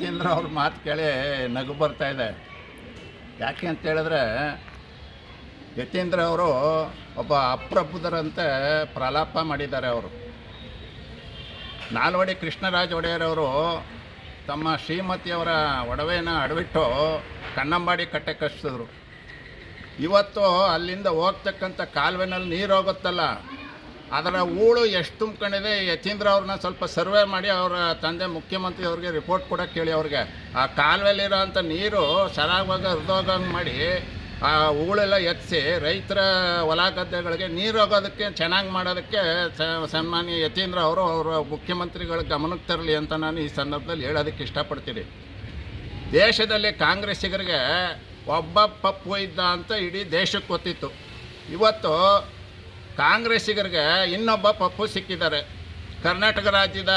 ಯತೀಂದ್ರ ಅವ್ರ ಮಾತು ಕೇಳಿ ನಗು ಬರ್ತಾ ಇದೆ. ಯಾಕೆ ಅಂತ ಹೇಳಿದ್ರೆ, ಯತೀಂದ್ರ ಅವರು ಒಬ್ಬ ಅಪ್ರಬುದ್ಧರಂತೆ ಪ್ರಲಾಪ ಮಾಡಿದ್ದಾರೆ ಅವರು. ನಾಲ್ವಡಿ ಕೃಷ್ಣರಾಜ ಒಡೆಯರವರು ತಮ್ಮ ಶ್ರೀಮತಿಯವರ ಒಡವೆನ ಅಡವಿಟ್ಟು ಕಣ್ಣಂಬಾಡಿ ಕಟ್ಟೆ ಕಟ್ಟಿಸಿದ್ರು ಇವತ್ತು ಅಲ್ಲಿಂದ ಹೋಗ್ತಕ್ಕಂಥ ಕಾಲುವೆನಲ್ಲಿ ನೀರು ಹೋಗುತ್ತಲ್ಲ ಅದರ ಹೂಳು ಎಷ್ಟು ತುಂಬ್ಕೊಂಡಿದೆ ಯತೀಂದ್ರ ಅವ್ರನ್ನ ಸ್ವಲ್ಪ ಸರ್ವೆ ಮಾಡಿ ಅವರ ತಂದೆ ಮುಖ್ಯಮಂತ್ರಿ ಅವ್ರಿಗೆ ರಿಪೋರ್ಟ್ ಕೂಡ ಕೇಳಿ ಅವ್ರಿಗೆ. ಆ ಕಾಲುವೆಲಿರೋಂಥ ನೀರು ಸರಾಗವಾಗ ಹರಿದೋಗಂಗೆ ಮಾಡಿ, ಆ ಹೂಳೆಲ್ಲ ಎತ್ತಿಸಿ ರೈತರ ಹೊಲ ಗದ್ದೆಗಳಿಗೆ ನೀರು ಹೋಗೋದಕ್ಕೆ ಚೆನ್ನಾಗಿ ಮಾಡೋದಕ್ಕೆ ಸ- ಸನ್ಮಾನ್ಯ ಯತೀಂದ್ರ ಅವರು ಅವರ ಮುಖ್ಯಮಂತ್ರಿಗಳ ಗಮನಕ್ಕೆ ತರಲಿ ಅಂತ ನಾನು ಈ ಸಂದರ್ಭದಲ್ಲಿ ಹೇಳೋದಕ್ಕೆ ಇಷ್ಟಪಡ್ತೀನಿ. ದೇಶದಲ್ಲಿ ಕಾಂಗ್ರೆಸ್ಸಿಗರಿಗೆ ಒಬ್ಬ ಪಪ್ಪು ಇದ್ದ ಅಂತ ಇಡೀ ದೇಶಕ್ಕೆ ಗೊತ್ತಿತ್ತು. ಇವತ್ತು ಕಾಂಗ್ರೆಸ್ಸಿಗರಿಗೆ ಇನ್ನೊಬ್ಬ ಪಪ್ಪು ಸಿಕ್ಕಿದ್ದಾರೆ. ಕರ್ನಾಟಕ ರಾಜ್ಯದ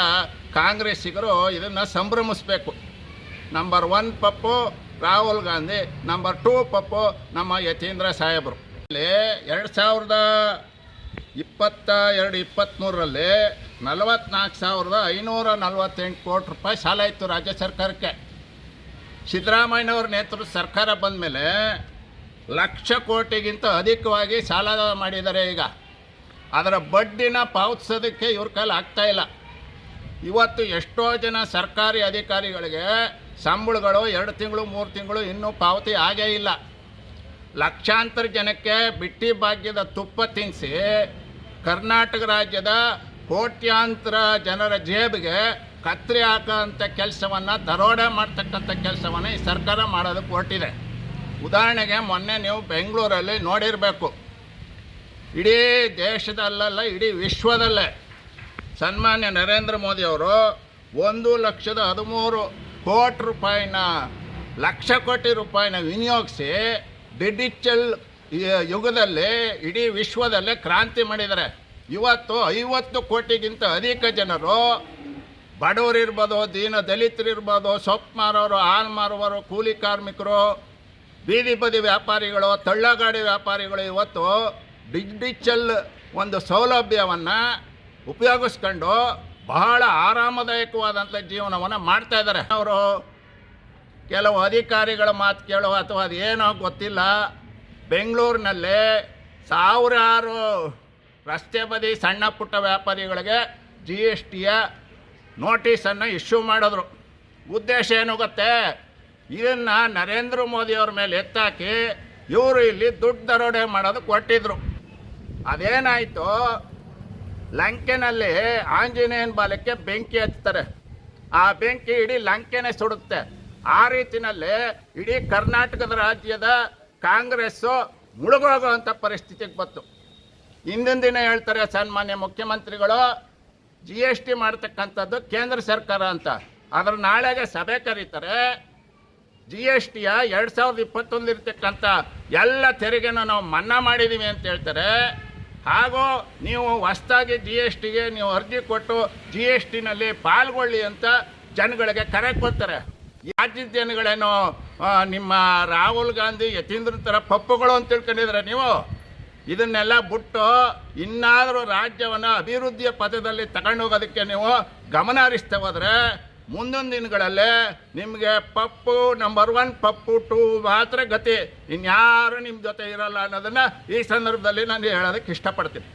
ಕಾಂಗ್ರೆಸ್ಸಿಗರು ಇದನ್ನು ಸಂಭ್ರಮಿಸ್ಬೇಕು. Number one Pappu Rahul Gandhi number two Pappu ನಮ್ಮ ಯತೀಂದ್ರ ಸಾಹೇಬರು. ಇಲ್ಲಿ ಎರಡು ಸಾವಿರದ ಇಪ್ಪತ್ತ ಎರಡು ಇಪ್ಪತ್ತ್ಮೂರರಲ್ಲಿ ನಲವತ್ನಾಲ್ಕು ಸಾವಿರದ ಐನೂರ ನಲವತ್ತೆಂಟು ಕೋಟಿ ರೂಪಾಯಿ ಸಾಲ ಇತ್ತು ರಾಜ್ಯ ಸರ್ಕಾರಕ್ಕೆ. ಸಿದ್ದರಾಮಯ್ಯನವ್ರ ನೇತೃತ್ವದ ಸರ್ಕಾರ ಬಂದ ಮೇಲೆ ಲಕ್ಷ ಕೋಟಿಗಿಂತ ಅಧಿಕವಾಗಿ ಸಾಲ ಮಾಡಿದ್ದಾರೆ ಈಗ. ಅದರ ಬಡ್ಡಿನ ಪಾವತಿಸೋದಕ್ಕೆ ಇವ್ರ ಕೈಲಿ ಆಗ್ತಾ ಇಲ್ಲ. ಇವತ್ತು ಎಷ್ಟೋ ಜನ ಸರ್ಕಾರಿ ಅಧಿಕಾರಿಗಳಿಗೆ ಸಂಬಳಗಳು ಎರಡು ತಿಂಗಳು, ಮೂರು ತಿಂಗಳು ಇನ್ನೂ ಪಾವತಿ ಆಗೇ ಇಲ್ಲ. ಲಕ್ಷಾಂತರ ಜನಕ್ಕೆ ಬಿಟ್ಟಿ ಭಾಗ್ಯದ ತುಪ್ಪ ತಿನ್ನಿಸಿ ಕರ್ನಾಟಕ ರಾಜ್ಯದ ಕೋಟ್ಯಾಂತರ ಜನರ ಜೇಬಿಗೆ ಕತ್ತರಿ ಹಾಕೋಂಥ ಕೆಲಸವನ್ನು ದರೋಡೆ ಮಾಡ್ತಕ್ಕಂಥ ಕೆಲಸವನ್ನು ಈ ಸರ್ಕಾರ ಮಾಡೋದಕ್ಕೆ ಹೊರಟಿದೆ. ಉದಾಹರಣೆಗೆ ಮೊನ್ನೆ ನೀವು ಬೆಂಗಳೂರಲ್ಲಿ ನೋಡಿರಬೇಕು. ಇಡೀ ದೇಶದಲ್ಲಲ್ಲ, ಇಡೀ ವಿಶ್ವದಲ್ಲೇ. ಸನ್ಮಾನ್ಯ ನರೇಂದ್ರ ಮೋದಿ ಅವರು ಒಂದು ಲಕ್ಷದ ಹದಿಮೂರು ಕೋಟಿ ರೂಪಾಯಿನ, ಲಕ್ಷ ಕೋಟಿ ರೂಪಾಯಿನ ವಿನಿಯೋಗಿಸಿ ಡಿಜಿಟಲ್ ಯುಗದಲ್ಲಿ, ಇಡೀ ವಿಶ್ವದಲ್ಲೇ ಕ್ರಾಂತಿ ಮಾಡಿದ್ದಾರೆ. ಇವತ್ತು ಐವತ್ತು ಕೋಟಿಗಿಂತ ಅಧಿಕ ಜನರು ಬಡವರಿರ್ಬೋದು ದೀನ ದಲಿತರು ಇರ್ಬೋದು, ಸೊಪ್ಪು ಮಾರೋರು, ಹಾಲು ಮಾರುವವರು, ಕೂಲಿ ಕಾರ್ಮಿಕರು, ಬೀದಿ ಬದಿ ವ್ಯಾಪಾರಿಗಳು, ತಳ್ಳಗಾಡಿ ವ್ಯಾಪಾರಿಗಳು ಇವತ್ತು ಡಿಜಿಟಲ್ ಒಂದು ಸೌಲಭ್ಯವನ್ನು ಉಪಯೋಗಿಸ್ಕೊಂಡು ಬಹಳ ಆರಾಮದಾಯಕವಾದಂಥ ಜೀವನವನ್ನು ಮಾಡ್ತಾ ಇದ್ದಾರೆ. ಅವರು ಕೆಲವು ಅಧಿಕಾರಿಗಳ ಮಾತು ಕೇಳೋ ಅಥವಾ ಅದೇನೋ ಗೊತ್ತಿಲ್ಲ. ಬೆಂಗಳೂರಿನಲ್ಲಿ ಸಾವಿರಾರು ರಸ್ತೆ ಬದಿ ಸಣ್ಣ ಪುಟ್ಟ ವ್ಯಾಪಾರಿಗಳಿಗೆ ಜಿ ಎಸ್ ಟಿಯ ನೋಟಿಸನ್ನು ಇಶ್ಯೂ ಮಾಡಿದ್ರು. ಉದ್ದೇಶ ಏನು ಗೊತ್ತೇ? ಇದನ್ನು ನರೇಂದ್ರ ಮೋದಿಯವ್ರ ಮೇಲೆ ಎತ್ತಾಕಿ ಇವರು ಇಲ್ಲಿ ದುಡ್ಡು ದರೋಡೆ ಮಾಡೋದು ಕೊಟ್ಟಿದ್ರು ಅದೇನಾಯಿತು? ಲಂಕೆನಲ್ಲಿ ಆಂಜನೇಯನ ಬಾಲಕ್ಕೆ ಬೆಂಕಿ ಹಚ್ತಾರೆ ಆ ಬೆಂಕಿ ಇಡೀ ಲಂಕೆನೇ ಸುಡುತ್ತೆ. ಆ ರೀತಿನಲ್ಲಿ ಇಡೀ ಕರ್ನಾಟಕದ ರಾಜ್ಯದ ಕಾಂಗ್ರೆಸ್ಸು ಮುಳುಗೋಗುವಂಥ ಪರಿಸ್ಥಿತಿಗೆ ಬಂತು. ಹಿಂದಿನ ದಿನ ಹೇಳ್ತಾರೆ ಸನ್ಮಾನ್ಯ ಮುಖ್ಯಮಂತ್ರಿಗಳು ಜಿ ಎಸ್ ಟಿ ಮಾಡ್ತಕ್ಕಂಥದ್ದು ಕೇಂದ್ರ ಸರ್ಕಾರ ಅಂತ. ಅದ್ರ ನಾಳೆಗೆ ಸಭೆ ಕರೀತಾರೆ. ಜಿ ಎಸ್ ಟಿಯ ಎರಡು ಸಾವಿರದ ಇಪ್ಪತ್ತೊಂದು ಇರ್ತಕ್ಕಂಥ ಎಲ್ಲ ತೆರಿಗೆನ ನಾವು ಮನ್ನಾ ಮಾಡಿದ್ದೀವಿ ಅಂತ ಹೇಳ್ತಾರೆ. ಹಾಗೂ ನೀವು ಹೊಸ್ದಾಗಿ ಜಿ ಎಸ್ ಟಿಗೆ ನೀವು ಅರ್ಜಿ ಕೊಟ್ಟು ಜಿ ಎಸ್ ಟಿನಲ್ಲಿ ಪಾಲ್ಗೊಳ್ಳಿ ಅಂತ ಜನಗಳಿಗೆ ಕರೆ ಕೊಡ್ತಾರೆ. ರಾಜ್ಯದ ಜನಗಳೇನು ನಿಮ್ಮ ರಾಹುಲ್ ಗಾಂಧಿ ಯತೀಂದ್ರ ಥರ ಪಪ್ಪುಗಳು ಅಂತ ತಿಳ್ಕೊಂಡಿದ್ರೆ ನೀವು? ಇದನ್ನೆಲ್ಲ ಬಿಟ್ಟು ಇನ್ನಾದರೂ ರಾಜ್ಯವನ್ನು ಅಭಿವೃದ್ಧಿಯ ಪಥದಲ್ಲಿ ತಗೊಂಡೋಗೋದಕ್ಕೆ ನೀವು ಗಮನ ಹರಿಸ್ತಾ ಹೋದರೆ ಮುಂದೊಂದು ದಿನಗಳಲ್ಲಿ ನಿಮಗೆ Pappu number one Pappu two ಮಾತ್ರ ಗತಿ. ಇನ್ಯಾರು ನಿಮ್ಮ ಜೊತೆ ಇರಲ್ಲ ಅನ್ನೋದನ್ನು ಈ ಸಂದರ್ಭದಲ್ಲಿ ನಾನು ಹೇಳೋದಕ್ಕೆ ಇಷ್ಟಪಡ್ತೀನಿ.